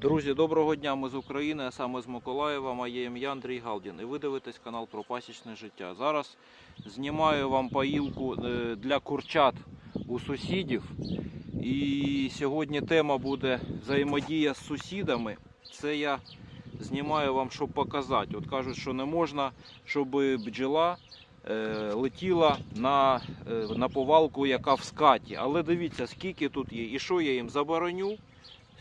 Друзі, доброго дня! Ми з України, а саме з Миколаєва. Моє ім'я Андрій Галдін. І ви дивитесь канал про пасічне життя. Зараз знімаю вам поїлку е, для курчат у сусідів. І сьогодні тема буде взаємодія з сусідами. Це я знімаю вам, щоб показати. От кажуть, що не можна, щоб бджола е, летіла на, е, на повалку, яка в скаті. Але дивіться, скільки тут є. І що я їм забороню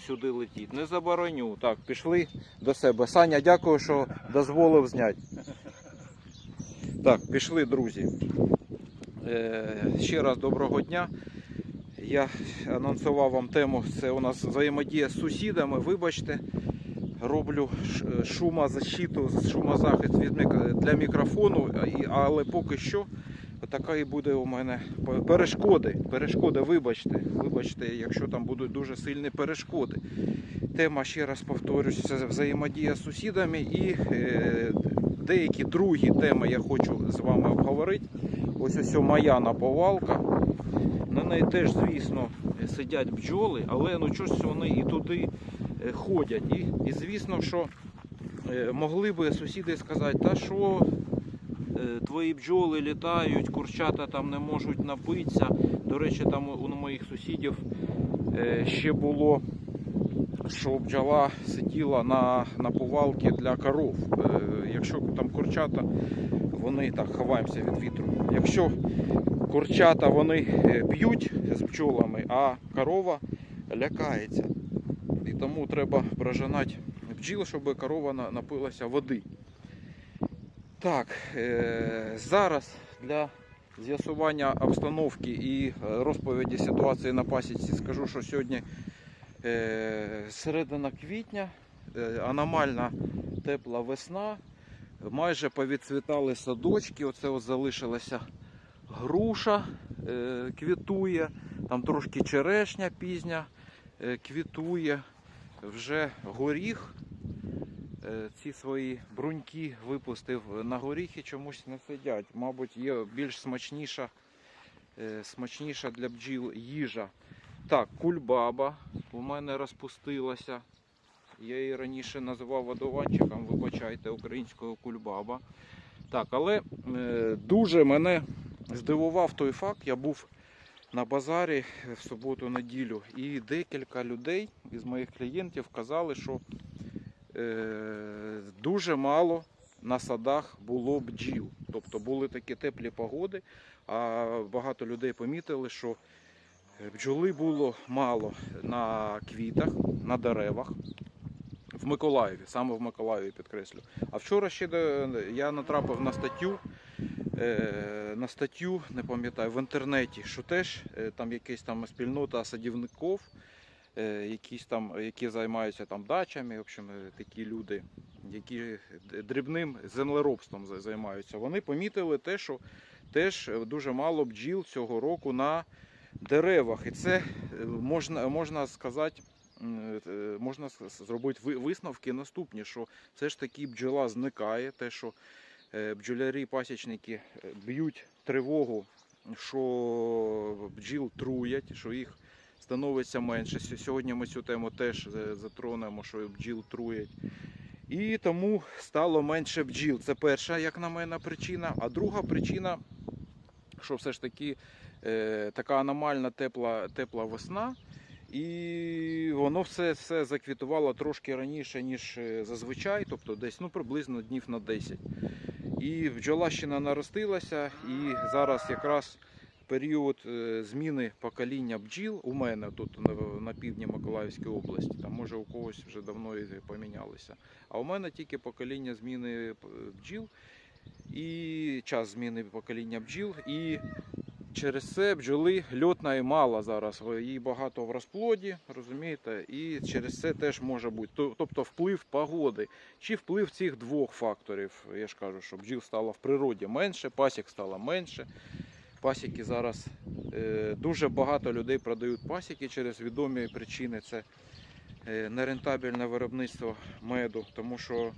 сюди летіть? Не забороню. Так, пішли до себе. Саня, дякую, що дозволив зняти. Так, пішли, друзі. Е, ще раз доброго дня. Я анонсував вам тему. Це у нас взаємодія з сусідами. Вибачте, роблю ш- шумозащиту, шумозахист від для мікрофону, але поки що така і буде у мене перешкоди. Перешкоди, вибачте, вибачте, якщо там будуть дуже сильні перешкоди. Тема, ще раз повторюсь, це взаємодія з сусідами і е, деякі другі теми я хочу з вами обговорити. Ось ось моя наповалка. На неї теж, звісно, сидять бджоли, але ну щось вони і туди е, ходять. І, і звісно, що е, могли би сусіди сказати, та що твої бджоли літають, курчата там не можуть напитися. До речі, там у моїх сусідів е, ще було, що бджола сиділа на, на повалки для коров. Е, Якщо там курчата, вони так ховаємося від вітру. Якщо курчата вони е, б'ють з бджолами, а корова лякається. І тому треба прожинати бджіл, щоб корова напилася води. Так, е, зараз для з'ясування обстановки і е, розповіді ситуації на пасіці скажу, що сьогодні е, середина квітня, аномальна тепла весна, майже повідцвітали садочки. Оце от залишилася груша квітує, там трошки черешня пізня квітує, вже горіх. Е, Ці свої бруньки випустив на горіхи, чомусь не сидять. Мабуть, є більш смачніша, е, смачніша для бджіл їжа. Так, кульбаба у мене розпустилася. Я її раніше називав водованчиком, вибачайте, українського кульбаба. Так, але е, дуже мене здивував той факт, я був на базарі в суботу-неділю, і декілька людей із моїх клієнтів казали, що дуже мало на садах було бджіл. Тобто були такі теплі погоди, а багато людей помітили, що бджоли було мало на квітах, на деревах. В Миколаєві, саме в Миколаєві підкреслю. А вчора ще я натрапив на статтю, е, на статтю, не пам'ятаю, в інтернеті, що теж е, там якась там спільнота садівників, е, якісь там, які займаються там дачами, в общем, е, такі люди, які дрібним землеробством займаються. Вони помітили те, що теж е, дуже мало бджіл цього року на деревах. І це е, можна, можна сказати. е, Можна зробити висновки наступні, що все ж таки бджола зникає, те, що е, бджолярі, пасічники е, б'ють тривогу, що бджіл труять, що їх становиться менше. Сьогодні ми цю тему теж е, затронемо, що бджіл труять. І тому стало менше бджіл. Це перша, як на мене, причина. А друга причина, що все ж таки е, така аномальна тепла, тепла весна. І воно все, все заквітувало трошки раніше, ніж е, зазвичай, тобто десь ну, приблизно днів на 10. І бджола ще наростилася, і зараз якраз період е, зміни покоління бджіл у мене тут на, півдні Миколаївської області. Там може у когось вже давно і помінялися. А у мене тільки покоління зміни е, бджіл і час зміни покоління бджіл. І через це бджоли льотної мало зараз. Її багато в розплоді, розумієте, і через це теж може бути. Тобто вплив погоди. Чи вплив цих двох факторів? Я ж кажу, що бджіл стало в природі менше, пасік стало менше. Пасіки зараз е, дуже багато людей продають пасіки через відомі причини. Це е, нерентабельне виробництво меду, тому що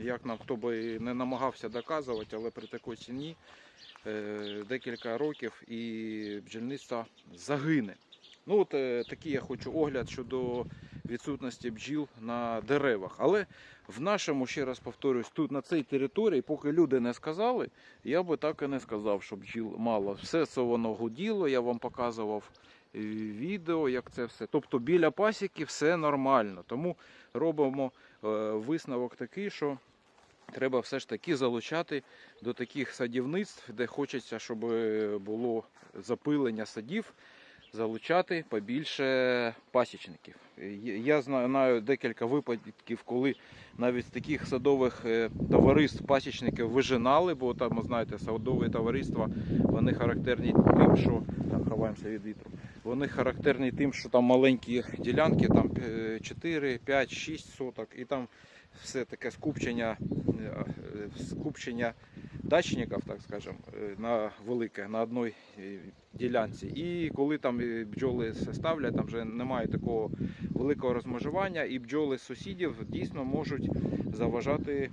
як нам хто би не намагався доказувати, але при такій ціні е, декілька років і бджільництво загине. Ну от такий я хочу огляд щодо відсутності бджіл на деревах. Але в нашому, ще раз повторюсь, тут на цій території, поки люди не сказали, я би так і не сказав, що бджіл мало. Все це воно гуділо, я вам показував е, відео, як це все. Тобто біля пасіки все нормально. Тому робимо е, висновок такий, що треба все ж таки залучати до таких садівництв, де хочеться, щоб було запилення садів, залучати побільше пасічників. Я знаю, декілька випадків, коли навіть з таких садових е, товариств пасічників вижинали, бо там, знаєте, садові товариства вони характерні тим, що там ховаємося від вітру. Вони характерні тим, що там маленькі ділянки, там е, 4, 5, 6 соток, і там все таке скупчення, е, скупчення дачників, так скажемо, е, на велике, на одній е, ділянці. І коли там е, бджоли ставлять, там вже немає такого великого розмежування, і бджоли сусідів дійсно можуть заважати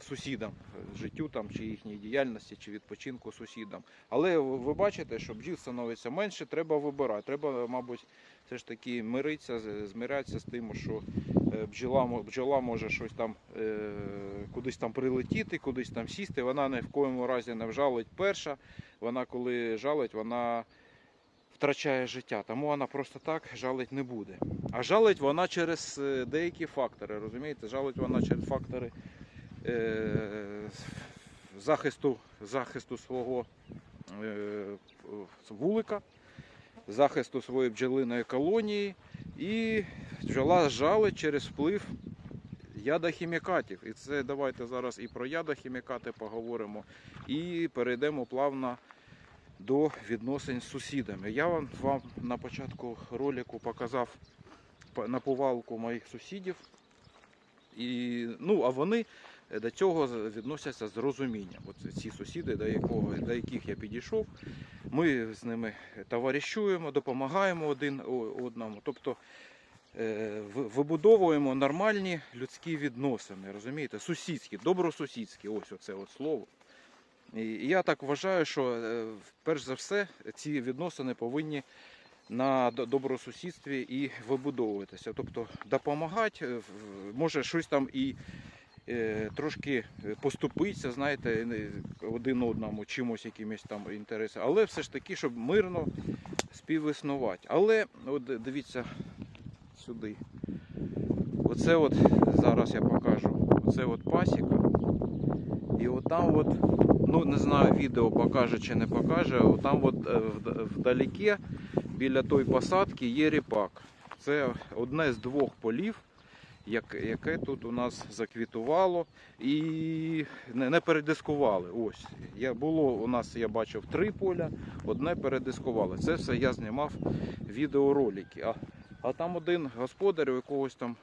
сусідам е, життю там чи їхній діяльності, чи відпочинку сусідам. Але ви бачите, що бджіл становиться менше, треба вибирати. Треба, мабуть, все ж таки миритися, змирятися з тим, що е, бджола, бджола може щось там е, кудись там прилетіти, кудись там сісти. Вона ні в коєму разі не вжалить перша. Вона коли жалить, вона втрачає життя. Тому вона просто так жалить не буде. А жалить вона через е, деякі фактори. Розумієте? Жалить вона через фактори е, захисту, захисту свого е, вулика, захисту своєї бджолиної колонії. І бджола жалить через вплив ядохімікатів. І це давайте зараз і про ядохімікати поговоримо, і перейдемо плавно до відносин з сусідами. Я вам, вам на початку ролику показав по- наповалку моїх сусідів. І, ну, а вони до цього відносяться з розумінням. От ці сусіди, до, якого, до яких я підійшов, ми з ними товаришуємо, допомагаємо один одному. Тобто вибудовуємо нормальні людські відносини, розумієте? Сусідські, добросусідські, ось оце от слово. І я так вважаю, що е, перш за все ці відносини повинні на добросусідстві і вибудовуватися. Тобто допомагати, е, може щось там і е, трошки поступитися, знаєте, один одному чимось, якимось там інтересом, але все ж таки, щоб мирно співіснувати. Але от дивіться сюди. Оце от зараз я покажу. Оце от пасіка. І отам от, ну не знаю, відео покаже чи не покаже, отам от е, вдалеке біля тої посадки є ріпак. Це одне з двох полів, як- яке тут у нас заквітувало і не, не передискували. Ось я було у нас, я бачив три поля, одне передискували. Це все я знімав відеоролики. А, там один господар, у якогось там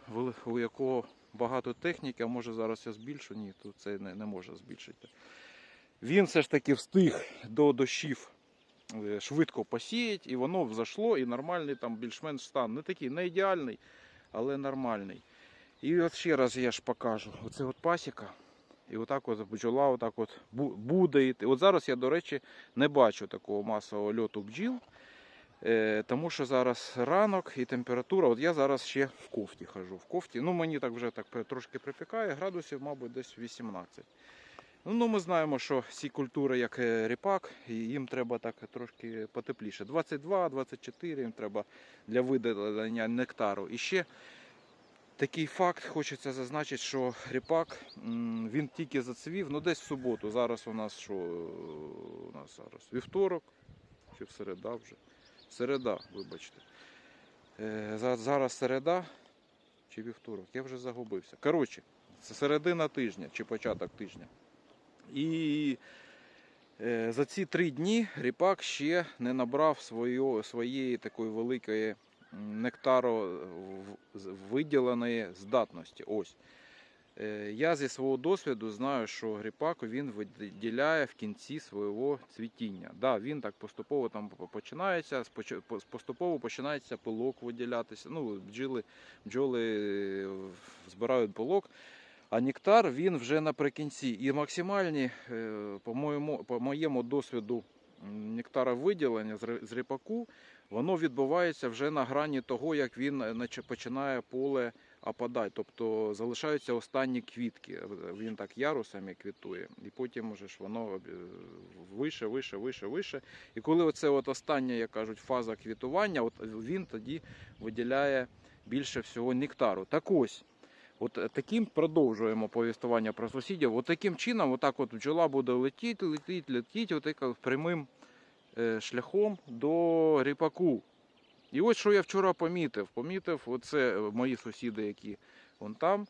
у якого багато техніки, а може зараз я збільшу? Ні, тут це не, не може збільшити. Він все ж таки встиг до дощів е, швидко посіять, і воно взашло, і нормальний там більш-менш стан. Не такий, не ідеальний, але нормальний. І от ще раз я ж покажу. Оце от пасіка. І отак от бджола отак от буде. От зараз я, до речі, не бачу такого масового льоту бджіл. Е, тому що зараз ранок і температура. От я зараз ще в кофті хожу. В кофті. Ну мені так вже так трошки припікає, градусів, мабуть, десь 18. Ну, ми знаємо, що ці культури, як е, ріпак, їм треба так трошки потепліше. 22-24 їм треба для видалення нектару. І ще такий факт хочеться зазначити, що ріпак він тільки зацвів, ну десь в суботу. Зараз у нас що? У нас зараз вівторок чи в середа вже. Середа, вибачте. Е, Зараз середа чи вівторок, я вже загубився. Коротше, це середина тижня чи початок тижня. І е, за ці три дні ріпак ще не набрав свою, своєї такої великої нектаро виділеної здатності. Ось. Е, Я зі свого досвіду знаю, що гріпак він виділяє в кінці свого цвітіння. Да, він так поступово там починається, поступово починається пилок виділятися. Ну, бджоли, бджоли е, збирають пилок. А нектар він вже наприкінці. І максимальні, е, по моєму, по моєму досвіду м, нектаровиділення з ри- з ріпаку, воно відбувається вже на грані того, як він починає поле опадати. Тобто залишаються останні квітки. Він так ярусами квітує, і потім уже ж воно е, вище, вище, вище, вище. І коли оце от остання, як кажуть, фаза квітування, от він тоді виділяє більше всього нектару. Так ось. От е, таким продовжуємо повістування про сусідів. От таким чином, отак от бджола буде летіти, летіть, летіть, отак прямим е, шляхом до ріпаку. І ось що я вчора помітив. Помітив, оце е, мої сусіди, які вон там,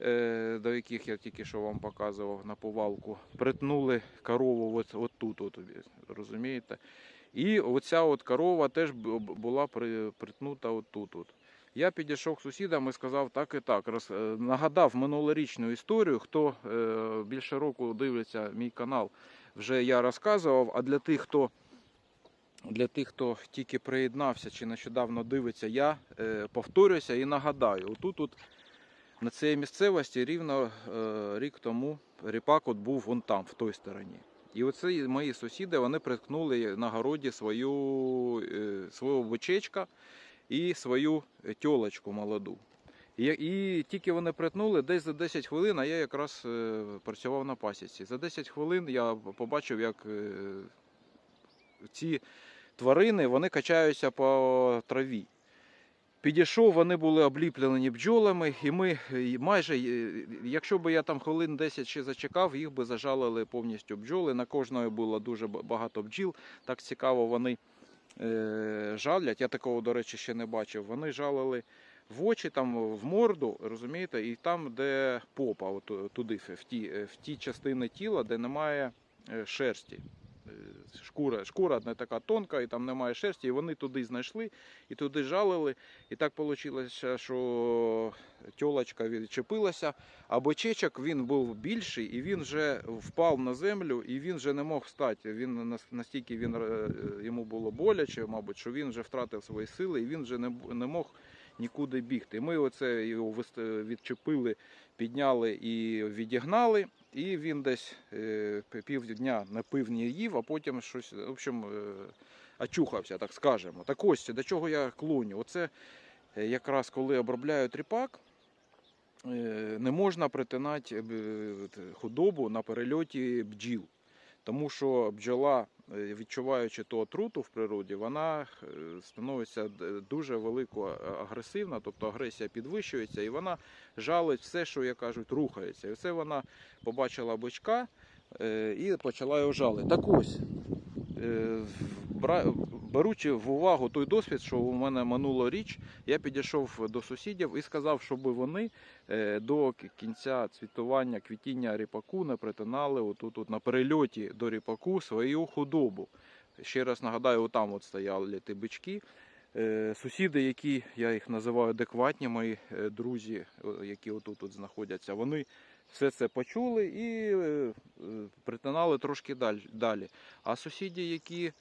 е, до яких я тільки що вам показував на повалку, притнули корову от, от тут, от, розумієте? І оця от корова теж була при, притнута от тут. От. Я підійшов к сусідам і сказав так і так. Роз, е, нагадав минулорічну історію. Хто е, більше року дивиться мій канал, вже я розказував. А для тих, хто для тих, хто тільки приєднався чи нещодавно дивиться, я е, повторюся і нагадаю. Отут от, на цій місцевості рівно е, рік тому ріпак от був вон там, в той стороні. І оце мої сусіди вони приткнули на городі свою, е, свого бичечка і свою тьолочку молоду. І, і тільки вони притнули, десь за 10 хвилин, а я якраз працював на пасіці. За 10 хвилин я побачив, як ці тварини вони качаються по траві. Підійшов, вони були обліплені бджолами, і ми е, майже, е, якщо б я там хвилин 10 ще зачекав, їх би зажалили повністю бджоли. На кожної було дуже багато бджіл. Так цікаво вони е, жалять. Я такого, до речі, ще не бачив. Вони жалили в очі, там в морду, розумієте, і там, де попа, от е, туди, в ті, в ті частини тіла, де немає шерсті. Шкура, шкура не така тонка, і там немає шерсті, і вони туди знайшли і туди жалили. І так вийшло, що тьолочка відчепилася, а бичечок він був більший, і він вже впав на землю, і він вже не мог встати. Він настільки він е, йому було боляче, мабуть, що він вже втратив свої сили, і він вже не, не мог нікуди бігти. Ми оце його відчепили, підняли і відігнали. І він десь е, півдня на пивні їв, а потім щось, в общем, е, очухався, так скажемо. Так ось до чого я клоню. Оце е, якраз коли обробляю ріпак, е, не можна притинати худобу на перельоті бджіл. Тому що бджола, відчуваючи ту отруту в природі, вона е, становиться дуже велико агресивна, тобто агресія підвищується, і вона жалить все, що як кажуть, рухається. І все вона побачила бичка е, і почала його жалити. Так ось, е, беручи в увагу той досвід, що у мене минуло річ, я підійшов до сусідів і сказав, щоб вони е, до кінця цвітування, квітіння ріпаку не притинали отут от на перельоті до ріпаку свою худобу. Ще раз нагадаю, отам от стояли ті бички. Е, Сусіди, які я їх називаю адекватні, мої е, друзі, які отут от знаходяться, вони все це почули і притинали трошки далі. А сусіди, які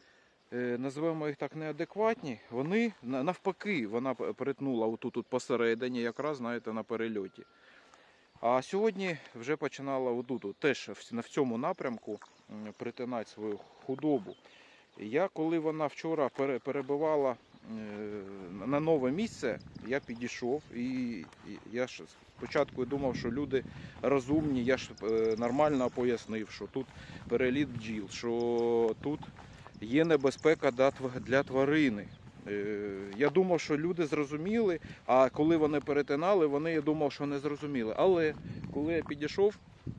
називаємо їх так неадекватні, вони навпаки, вона перетнула отут от посередині, якраз знаєте, на перельоті. А сьогодні вже починала отут, теж в- цьому напрямку притинати свою худобу. Я, коли вона вчора пере- перебивала е, на нове місце, я підійшов і і я ж спочатку думав, що люди розумні, я ж е, нормально пояснив, що тут переліт бджіл, що тут є небезпека для тварини. Е, Я думав, що люди зрозуміли, а коли вони перетинали, вони я думав, що не зрозуміли. Але коли я підійшов, е,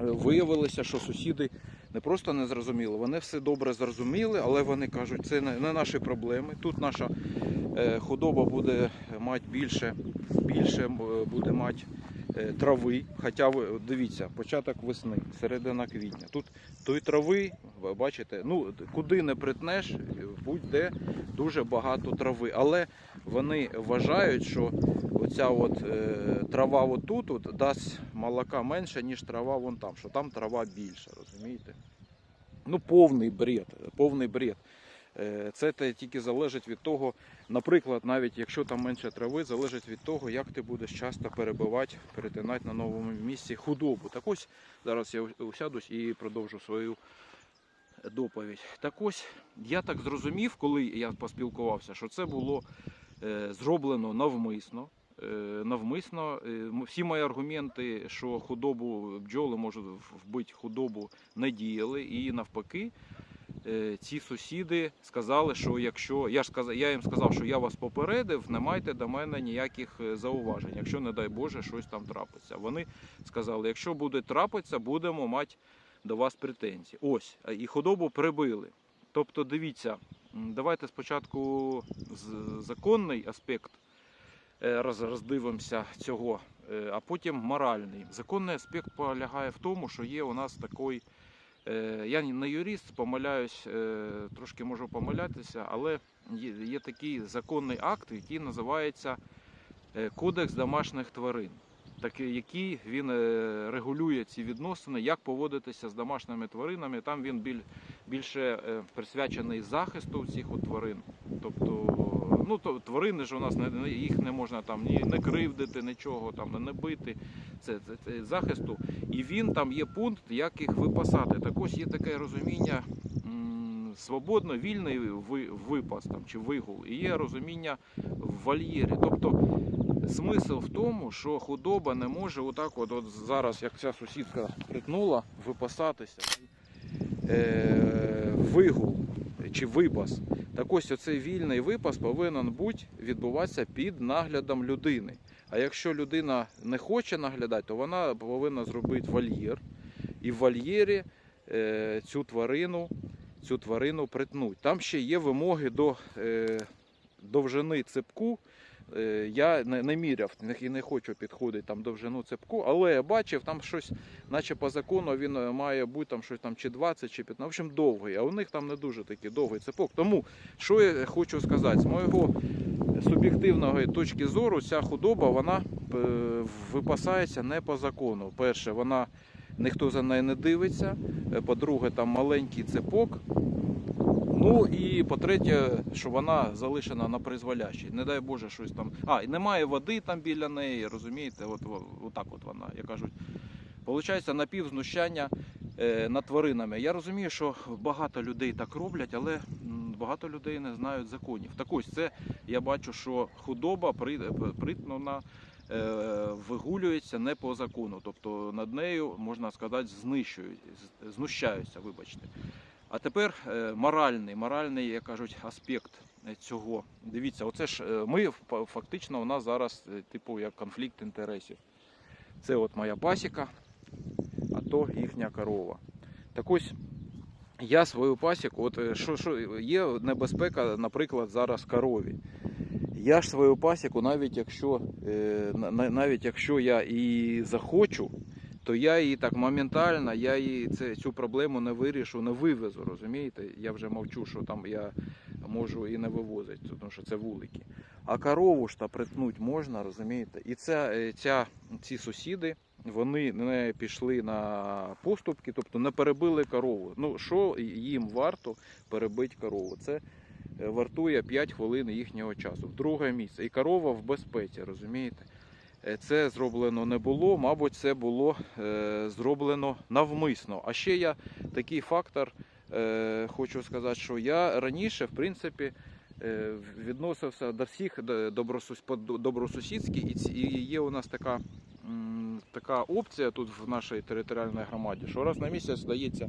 виявилося, що сусіди не просто не зрозуміли, вони все добре зрозуміли, але вони кажуть, це не наші проблеми. Тут наша е, худоба буде мати більше, більше буде мати трави. Хоча ви дивіться, початок весни, середина квітня. Тут тої трави, ви бачите, ну куди не притнеш, будь-де дуже багато трави. Але вони вважають, що оця от е, трава отут от дасть молока менше, ніж трава вон там, що там трава більша, розумієте? Ну, повний бред, повний бред. Е, Це тільки залежить від того, наприклад, навіть якщо там менше трави, залежить від того, як ти будеш часто перебивати, перетинати на новому місці худобу. Так ось зараз я усядусь і продовжу свою доповідь. Так ось я так зрозумів, коли я поспілкувався, що це було е, зроблено навмисно. Е, навмисно всі мої аргументи, що худобу бджоли можуть вбити худобу, не діяли. І навпаки, ці сусіди сказали, що якщо я ж сказав, я їм сказав, що я вас попередив, не майте до мене ніяких е, зауважень, якщо, не дай Боже, щось там трапиться. Вони сказали, якщо буде трапитися, будемо мати до вас претензії. Ось, і худобу прибили. Тобто, дивіться, давайте спочатку законний аспект е, роздивимося цього, е, а потім моральний. Законний аспект полягає в тому, що є у нас такий. Е, Я не юрист, помиляюсь, е, трошки можу помилятися, але є, такий законний акт, який називається е, Кодекс домашніх тварин. Який він регулює ці відносини, як поводитися з домашніми тваринами. Там він більше присвячений захисту цих тварин. Тобто, ну то тварини ж у нас не, їх не можна там ні не кривдити, нічого там не бити. Це, це, це захисту. І він там є пункт, як їх випасати. Так ось є таке розуміння. Свободно вільний ви- випас там чи вигул, і є розуміння в вольєрі. Тобто смисл в тому, що худоба не може отак, от, от зараз, як ця сусідка притнула, випасатися. Е, вигул чи випас. Так ось оцей вільний випас повинен бути відбуватися під наглядом людини. А якщо людина не хоче наглядати, то вона повинна зробити вольєр. І в вольєрі е, цю тварину, цю тварину притнуть. Там ще є вимоги до е, довжини цепку. Е, Я не, міряв і не хочу підходити там довжину цепку, але я бачив там щось, наче по закону він е, має бути там щось там чи 20, чи 15, в общем, довгий, а у них там не дуже такий довгий цепок. Тому що я хочу сказати, з моєго суб'єктивної точки зору, ця худоба вона е, випасається не по закону. Перше, вона ніхто за нею не дивиться. По-друге, там маленький цепок. Ну і по-третє, що вона залишена на призволящій. Не дай Боже, щось там. А, і немає води там біля неї, розумієте? От, от, отак от вона, як кажуть. Получається напівзнущання е, над тваринами. Я розумію, що багато людей так роблять, але багато людей не знають законів. Так ось це я бачу, що худоба при- притнена. е, Вигулюється не по закону, тобто над нею можна сказати знищують, знущаються, вибачте. А тепер е, моральний, моральний, як кажуть, аспект е, цього. Дивіться, оце ж е, ми фактично у нас зараз типу як конфлікт інтересів. Це от моя пасіка, а то їхня корова. Так ось я свою пасіку, от що, що є небезпека, наприклад, зараз корові. Я ж свою пасіку, навіть якщо, на- на- навіть якщо я і захочу, то я її так моментально, я її це, цю проблему не вирішу, не вивезу, розумієте? Я вже мовчу, що там я можу і не вивозити, тому що це вулики. А корову ж та притнуть можна, розумієте? І ця, е, ця, ці сусіди, вони не пішли на поступки, тобто не перебили корову. Ну, що їм варто перебити корову? Це е, вартує 5 хвилин їхнього часу. Друге місце. І корова в безпеці, розумієте? Е, Це зроблено не було, мабуть, це було е, зроблено навмисно. А ще я такий фактор е, хочу сказати, що я раніше, в принципі, відносився до всіх до- добросус, по добросусідськи, і, є у нас така, така опція тут в нашій територіальній громаді, що раз на місяць здається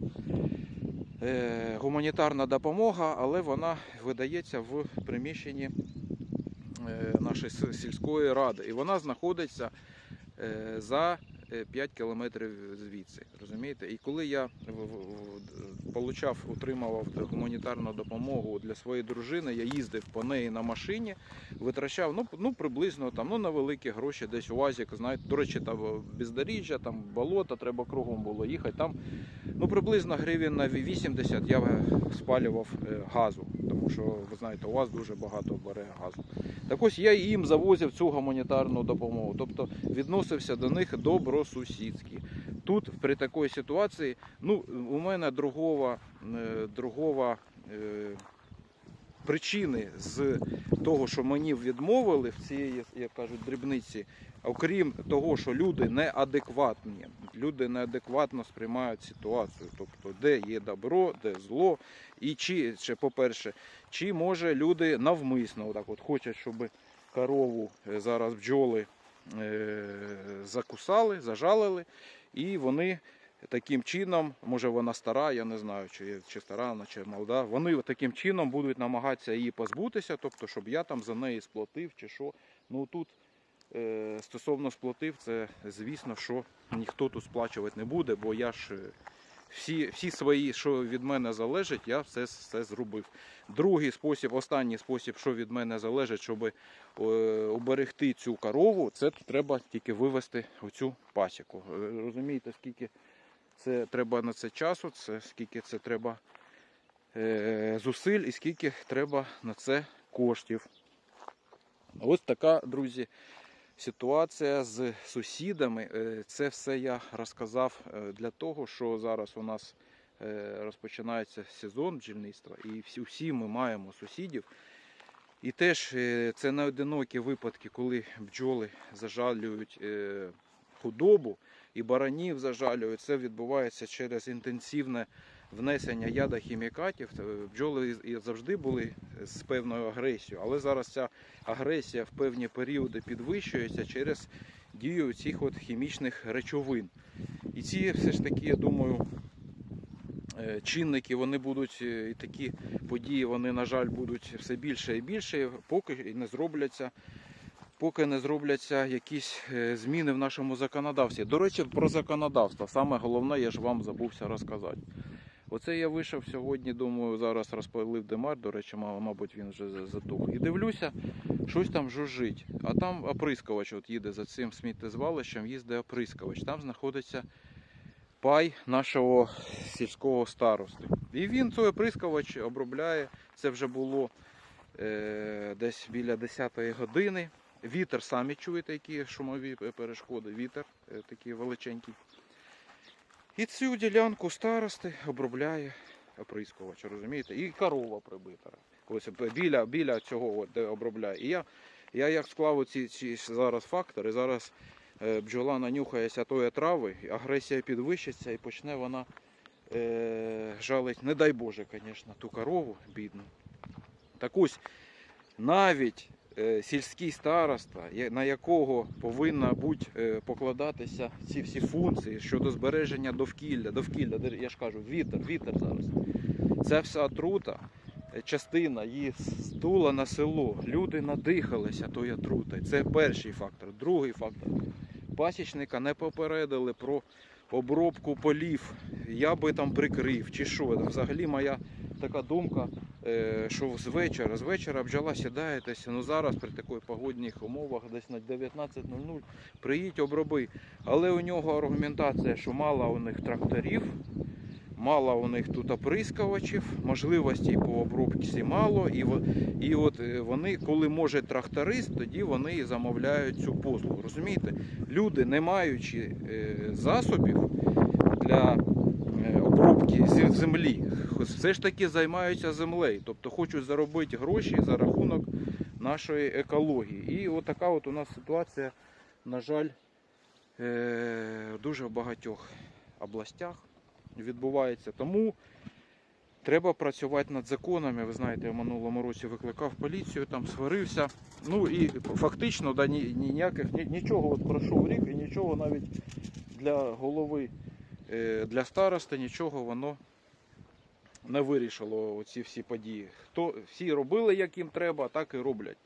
е, гуманітарна допомога, але вона видається в приміщенні нашої сільської ради. І вона знаходиться е, за 5 кілометрів звідси. Розумієте? І коли я получав, отримував гуманітарну допомогу для своєї дружини, я їздив по неї на машині, витрачав ну, ну приблизно там ну, на великі гроші, десь УАЗик, знаєте, до речі, там бездоріжжя, там болото, треба кругом було їхати. Там ну, приблизно гривень на 80 я е, спалював е, газу, тому що ви знаєте, УАЗ дуже багато бере газу. Так ось я їм завозив цю гуманітарну допомогу, тобто відносився до них добросусідськи. Тут при такій ситуації, ну у мене другого, е, другого е, причини з того, що мені відмовили в цієї, як кажуть, дрібниці, окрім того, що люди неадекватні, люди неадекватно сприймають ситуацію. Тобто, де є добро, де зло, і чи, ще, по-перше, чи може люди навмисно отак от хочуть, щоб корову е, зараз бджоли закусали, зажалили, і вони таким чином, може вона стара, я не знаю, чи, чи стара вона, чи молода, вони таким чином будуть намагатися її позбутися, тобто, щоб я там за неї сплатив чи що. Ну тут е, стосовно сплатив, це звісно, що ніхто тут сплачувати не буде, бо я ж е, всі, всі свої, що від мене залежить, я все, все зробив. Другий спосіб, останній спосіб, що від мене залежить, щоб е, уберегти цю корову, це треба тільки вивести оцю пасіку. Е, Розумієте, скільки це треба на це часу, це скільки це треба е, зусиль і скільки треба на це коштів. Ось така, друзі, ситуація з сусідами. Е, Це все я розказав е, для того, що зараз у нас е, розпочинається сезон бджільництва, і всі, ми маємо сусідів. І теж це не одинокі випадки, коли бджоли зажалюють худобу і баранів зажалюють. Це відбувається через інтенсивне внесення яда хімікатів. Е, Бджоли завжди були з певною агресією, але зараз ця агресія в певні періоди підвищується через дію цих от хімічних речовин. І ці все ж таки, я думаю, е, чинники вони будуть е, і такі події, вони, на жаль, будуть все більше і більше, поки не зробляться. Поки не зробляться якісь е, зміни в нашому законодавстві. До речі, про законодавство. Саме головне, я ж вам забувся розказати. Оце я вийшов сьогодні, думаю, зараз розпалив демар, до речі, мабуть, він вже затух. І дивлюся, щось там жужжить. А там оприскувач от їде за цим сміттєзвалищем, їздить оприскувач. Там знаходиться пай нашого сільського старости. І він цей оприскувач обробляє. Це вже було е, десь біля 10-ї години. Вітер самі чуєте, які шумові перешкоди. Вітер е, такий величенький. І цю ділянку старости обробляє оприскувач, розумієте? І корова прибита. Ось біля, біля цього, от, де обробляє. І я, я як склав ці, ці зараз фактори, зараз е, бджола нанюхається тої трави, агресія підвищиться і почне вона е, жалить, не дай Боже, звісно, ту корову бідну. Так ось навіть сільський староста, на якого повинна бути е, покладатися ці всі функції щодо збереження довкілля, довкілля, я ж кажу, вітер, вітер зараз. Це вся отрута, е, частина її стула на село. Люди надихалися тою отрутою. Це перший фактор. Другий фактор. Пасічника не попередили про обробку полів. Я би там прикрив чи що. Взагалі моя така думка, е, що з вечора, з вечора бджола сідає, ну зараз при таких погодних умовах, десь на 19.00, приїдь оброби. Але у нього аргументація, що мало у них тракторів, мало у них тут оприскувачів, можливостей по обробці мало. І, і от е, вони, коли може тракторист, тоді вони і замовляють цю послугу. Розумієте? Люди, не маючи е, засобів для е, обробки землі, все ж таки займаються землею, тобто хочуть заробити гроші за рахунок нашої екології. І от така от у нас ситуація, на жаль, дуже в багатьох областях відбувається. Тому треба працювати над законами. Ви знаєте, я минулому році викликав поліцію, там сварився. Ну і фактично да, ні, ні- ніяких, ні, нічого от пройшов рік і нічого навіть для голови, е, для старости, нічого воно не вирішило оці всі події. Хто всі робили, як їм треба, так і роблять.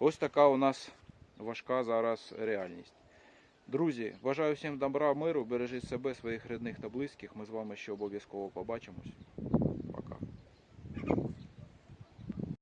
Ось така у нас важка зараз реальність. Друзі, бажаю всім добра, миру, бережіть себе, своїх рідних та близьких. Ми з вами ще обов'язково побачимось.